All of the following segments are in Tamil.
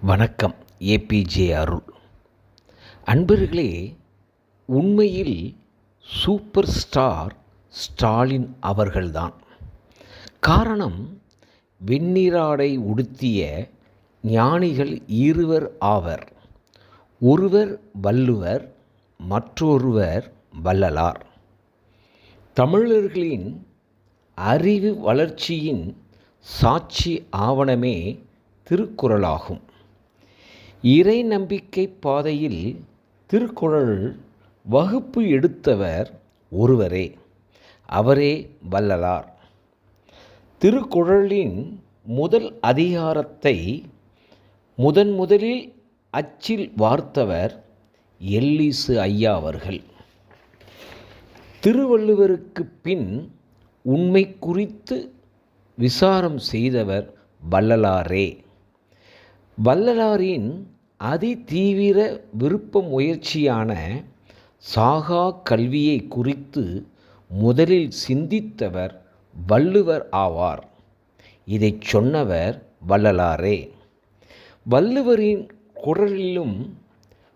வணக்கம் ஏபிஜே அருள். அன்பர்களே உண்மையில் சூப்பர் ஸ்டார் ஸ்டாலின் அவர்கள்தான். காரணம் வெண்ணீராடை உடுத்திய ஞானிகள் இருவர் ஆவர். ஒருவர் வள்ளுவர் மற்றொருவர் வள்ளலார். தமிழர்களின் அறிவு வளர்ச்சியின் சாட்சி ஆவணமே திருக்குறளாகும். இறை நம்பிக்கை பாதையில் திருக்குறள் வகுப்பு எடுத்தவர் ஒருவரே அவரே வல்லலார். திருக்குறளின் முதல் அதிகாரத்தை முதன் முதலில் அச்சில் வார்த்தவர் எல்லீசு ஐயா அவர்கள். திருவள்ளுவருக்கு பின் உண்மை குறித்து விசாரம் செய்தவர் வள்ளலாரே. வள்ளலாரின் அதிதீவிர விருப்ப முயற்சியான சாகா கல்வியை குறித்து முதலில் சிந்தித்தவர் வள்ளுவர் ஆவார். இதைச் சொன்னவர் வள்ளலாரே. வள்ளுவரின் குரலிலும்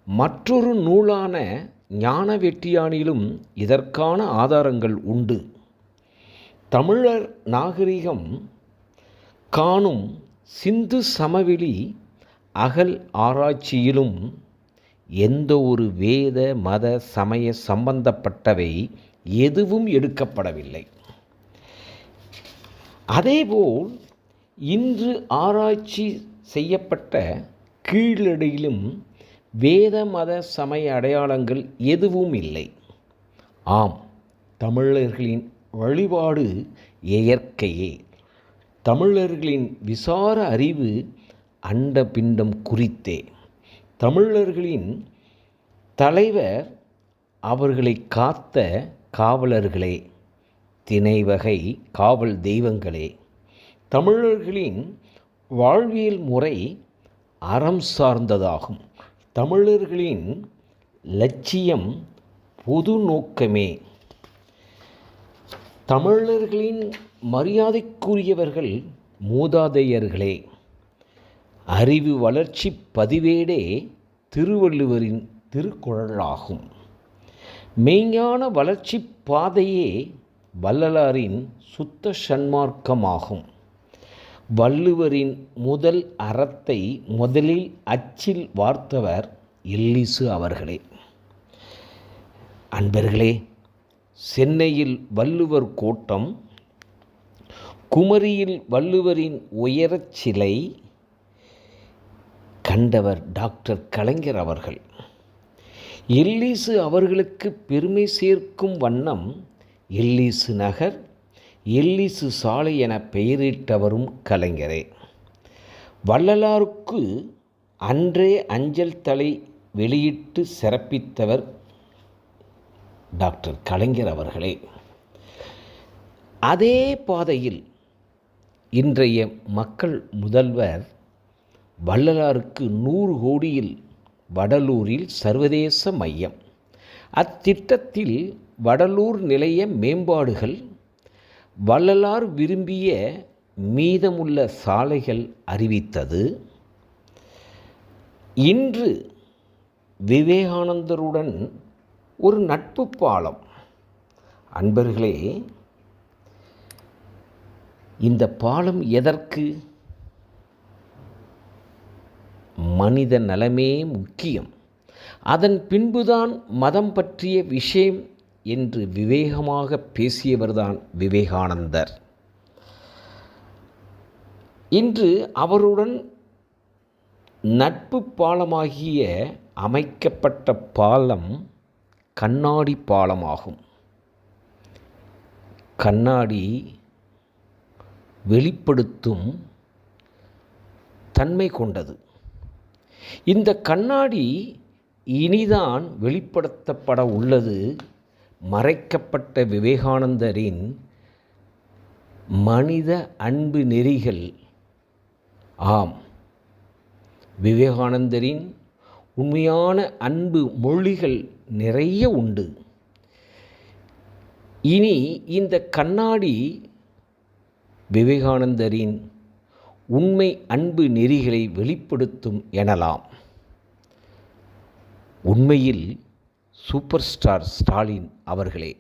மற்றொரு நூலான ஞான வெட்டியானிலும் இதற்கான ஆதாரங்கள் உண்டு. தமிழர் நாகரிகம் காணும் சிந்து சமவெளி அகல் ஆராய்ச்சியிலும் எந்த ஒரு வேத மத சமய சம்பந்தப்பட்டவை எதுவும் எடுக்கப்படவில்லை. அதேபோல் இன்று ஆராய்ச்சி செய்யப்பட்ட கீழடியிலும் வேத மத சமய அடையாளங்கள் எதுவும் இல்லை. ஆம் தமிழர்களின் வழிபாடு இயற்கையே. தமிழர்களின் விசார அறிவு அண்ட பிண்டம் குறித்தே. தமிழர்களின் தலைவர் அவர்களை காத்த காவலர்களே திணைவகை காவல் தெய்வங்களே. தமிழர்களின் வாழ்வியல் முறை அறம் சார்ந்ததாகும். தமிழர்களின் லட்சியம் பொது நோக்கமே. தமிழர்களின் மரியாதைக்குரியவர்கள் மூதாதையர்களே. அறிவு வளர்ச்சி பதிவேடே திருவள்ளுவரின் திருக்குறளாகும். மெய்ஞான வளர்ச்சி பாதையே வள்ளலாரின் சுத்த சன்மார்க்கமாகும். வள்ளுவரின் முதல் அறத்தை முதலில் அச்சில் வார்த்தவர் எல்லிசு அவர்களே. அன்பர்களே சென்னையில் வள்ளுவர் கோட்டம் குமரியில் வள்ளுவரின் உயரச் சிலை கண்டவர் டாக்டர் கலைஞர் அவர்கள். எல்லீசு அவர்களுக்கு பெருமை சேர்க்கும் வண்ணம் எல்லீசு நகர் எல்லீசு சாலை என பெயரிட்டவரும் கலைஞரே. வள்ளலாருக்கு அன்றே அஞ்சல் தலை வெளியிட்டு சிறப்பித்தவர் டாக்டர் கலைஞர் அவர்களே. அதே பாதையில் இன்றைய மக்கள் முதல்வர் வள்ளலாருக்கு நூறு கோடியில் வடலூரில் சர்வதேச மையம். அத்திட்டத்தில் வடலூர் நிலைய மேம்பாடுகள் வள்ளலார் விரும்பிய மீதமுள்ள சாலைகள் அறிவித்தது. இன்று விவேகானந்தருடன் ஒரு நட்பு பாலம். அன்பர்களே இந்த பாலம் எதற்கு? மனித நலமே முக்கியம். அதன் பின்புதான் மதம் பற்றிய விஷயம் என்று விவேகமாக பேசியவர்தான் விவேகானந்தர். இன்று அவருடன் நட்பு பாலமாகிய அமைக்கப்பட்ட பாலம் கண்ணாடி பாலமாகும். கண்ணாடி வெளிப்படுத்தும் தன்மை கொண்டது. இந்த கண்ணாடி இனிதான் வெளிப்படுத்தப்பட உள்ளது. மறைக்கப்பட்ட விவேகானந்தரின் மனித அன்பு நெறிகள் ஆம். விவேகானந்தரின் உண்மையான அன்பு மொழிகள் நிறைய உண்டு. இனி இந்த கண்ணாடி விவேகானந்தரின் உண்மை அன்பு நெறிகளை வெளிப்படுத்தும் எனலாம். உண்மையில் சூப்பர் ஸ்டார் ஸ்டாலின் அவர்களே.